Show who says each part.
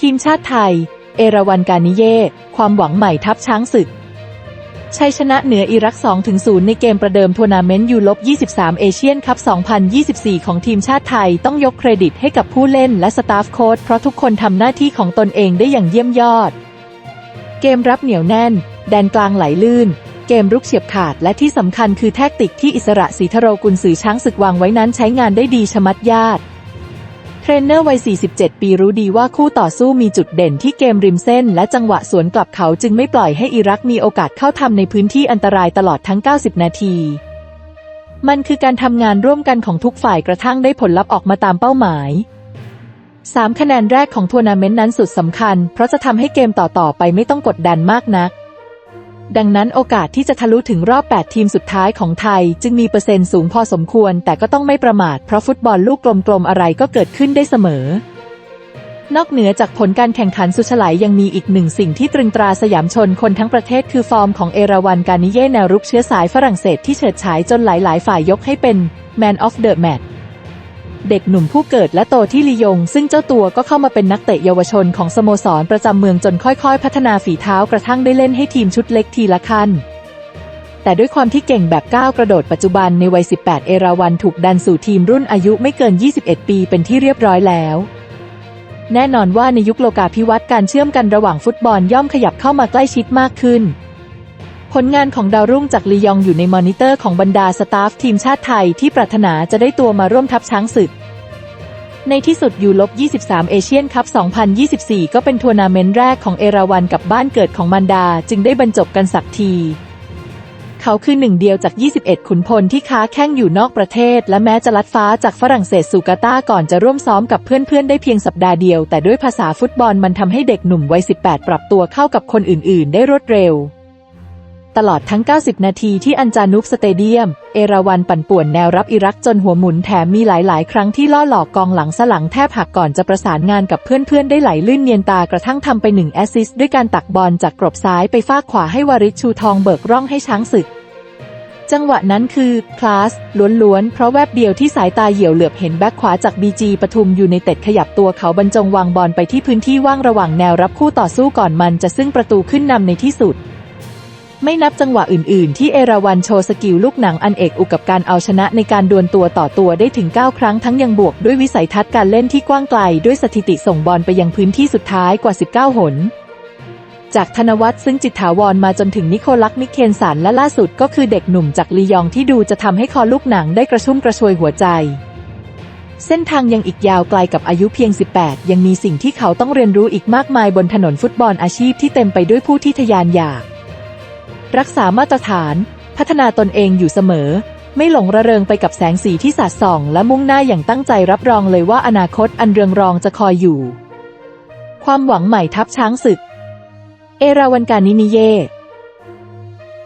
Speaker 1: ทีมชาติไทย เอราวันการนิเย่ ความหวังใหม่ทัพช้างศึก ชัยชนะเหนืออิรัก 2-0 ในเกมประเดิมทัวร์นาเมนต์ยูลบ23 เอเชียนคัพ 2024 ของทีมชาติไทยต้องยกเครดิตให้กับผู้เล่นและสตาฟโค้ชเพราะทุกคนทำหน้าที่ของตนเองได้อย่างเยี่ยมยอด เกมรับเหนียวแน่น แดนกลางไหลลื่นเกมรุกเฉียบขาดและที่สำคัญคือแทคติกที่อิสระศรีทโรกุลสื่อช้างศึกวางไว้นั้นใช้งานได้ดีชะมัดญาติ เทรนเนอร์วัย 47 ปีรู้ดีว่าคู่ต่อสู้มีจุดเด่นที่เกมริมเส้น และจังหวะสวนกลับเขาจึงไม่ปล่อยให้อิรักมีโอกาสเข้าทำในพื้นที่อันตรายตลอดทั้ง 90 นาที มันคือการทำงานร่วมกันของทุกฝ่ายกระทั่งได้ผลลัพธ์ออกมาตามเป้าหมาย 3 คะแนนแรกของทัวร์นาเมนต์นั้นสุดสำคัญ เพราะจะทำให้เกมต่อๆไปไม่ต้องกดดันมากนัก ดังนั้นโอกาสที่จะทะลุถึงรอบ 8 ทีมสุดท้ายของไทย จึงมีเปอร์เซ็นต์สูงพอสมควร แต่ก็ต้องไม่ประมาทเพราะฟุตบอลลูกกลมๆอะไรก็เกิดขึ้นได้เสมอ นอกเหนือจากผลการแข่งขันสุดฉลายยังมีอีกหนึ่งสิ่งที่ตรึงตราสยามชนคนทั้งประเทศคือฟอร์มของเอราวันกานิเย่แนวรุกเชื้อสายฝรั่งเศสที่เฉิดฉายจนหลายๆ ฝ่ายยกให้เป็น Man of the Match เด็กหนุ่มผู้เกิดและโตที่ลียง ซึ่งเจ้าตัวก็เข้ามาเป็นนักเตะเยาวชนของสโมสรประจำเมืองจนค่อยๆ พัฒนาฝีเท้ากระทั่งได้เล่นให้ทีมชุดเล็กทีละขั้นแต่ด้วยความที่เก่งแบบก้าวกระโดดปัจจุบันในวัย 18 เอราวันถูกดันสู่ทีมรุ่นอายุไม่เกิน 21 ปีเป็นที่เรียบร้อยแล้ว แน่นอนว่าในยุคโลกาภิวัตน์การเชื่อมกันระหว่างฟุตบอลย่อมขยับเข้ามาใกล้ชิดมากขึ้น ผลงานของดาวรุ่งจากลียงอยู่ในมอนิเตอร์ของบรรดาสตาฟทีมชาติไทยที่ปรารถนาจะได้ตัวมาร่วมทัพช้างศึก ในที่สุดยูลบ23 เอเชียนคัพ 2024 ก็เป็นทัวร์นาเมนต์แรกของเอราวันกับบ้านเกิดของมันดา จึงได้บรรจบกันสักที เขาคือหนึ่งเดียวจาก 21 ขุนพลที่ค้าแข้งอยู่นอกประเทศ และแม้จะลัดฟ้าจากฝรั่งเศสสู่กาตาร์ก่อนจะร่วมซ้อมกับเพื่อนๆ ได้เพียงสัปดาห์เดียว แต่ด้วยภาษาฟุตบอลมันทำให้เด็กหนุ่มวัย 18 ปรับตัวเข้ากับคนอื่น ๆ ได้รวดเร็ว ตลอดทั้ง 90 นาทีที่อันจานุกสเตเดียม เอราวันปั่นป่วนแนวรับอิรักจนหัวหมุนแถมมีหลาย ๆ ครั้งที่ล่อหลอกกองหลังสลังแทบหักก่อนจะประสานงานกับเพื่อน ๆ ได้ไหลลื่นเนียนตากระทั่งทำไปหนึ่งแอสซิสต์ด้วยการตักบอลจากกรอบซ้ายไปฟากขวาให้วาริชชูทองเบิกร่องให้ช้างศึกจังหวะนั้นคือ คลาส ล้วนๆ เพราะแวบเดียวที่สายตาเหี่ยวเหลือบเห็นแบ็คขวาจากบีจีปทุมอยู่ในเต็ดขยับตัวเขาบรรจงวางบอลไปที่พื้นที่ว่างระหว่างแนวรับคู่ต่อสู้ก่อนมันจะซึ่งประตูขึ้นนำในที่สุด ไม่นับจังหวะอื่นๆ ที่เอราวันโชว์สกิลลูกหนังอันเอกอุกับการเอาชนะในการดวลตัวต่อตัวได้ถึง 9 ครั้งทั้งยังบวกด้วยวิสัยทัศน์การเล่นที่กว้างไกล ด้วยสถิติส่งบอลไปยังพื้นที่สุดท้ายกว่า 19 หน จากธนวัฒน์ซึ่งจิตถาวรมาจนถึงนิโคลักมิเคลสันและล่าสุดก็คือเด็กหนุ่มจากลียองที่ดูจะทำให้คอลูกหนังได้กระชุ่มกระชวยหัวใจเส้นทางยังอีกยาวไกลกับอายุเพียง 18 ยังมีสิ่งที่เขาต้องเรียนรู้อีกมากมายบนถนนฟุตบอลอาชีพที่เต็มไปด้วยผู้ที่ทยานอยาก รักษามาตรฐาน พัฒนาตนเองอยู่เสมอ ไม่หลงระเริงไปกับแสงสีที่สาดส่อง และมุ่งหน้าอย่างตั้งใจรับรองเลยว่าอนาคตอันเรืองรองจะคอยอยู่ ความหวังใหม่ทับช้างศึก เอราวันการนินิเย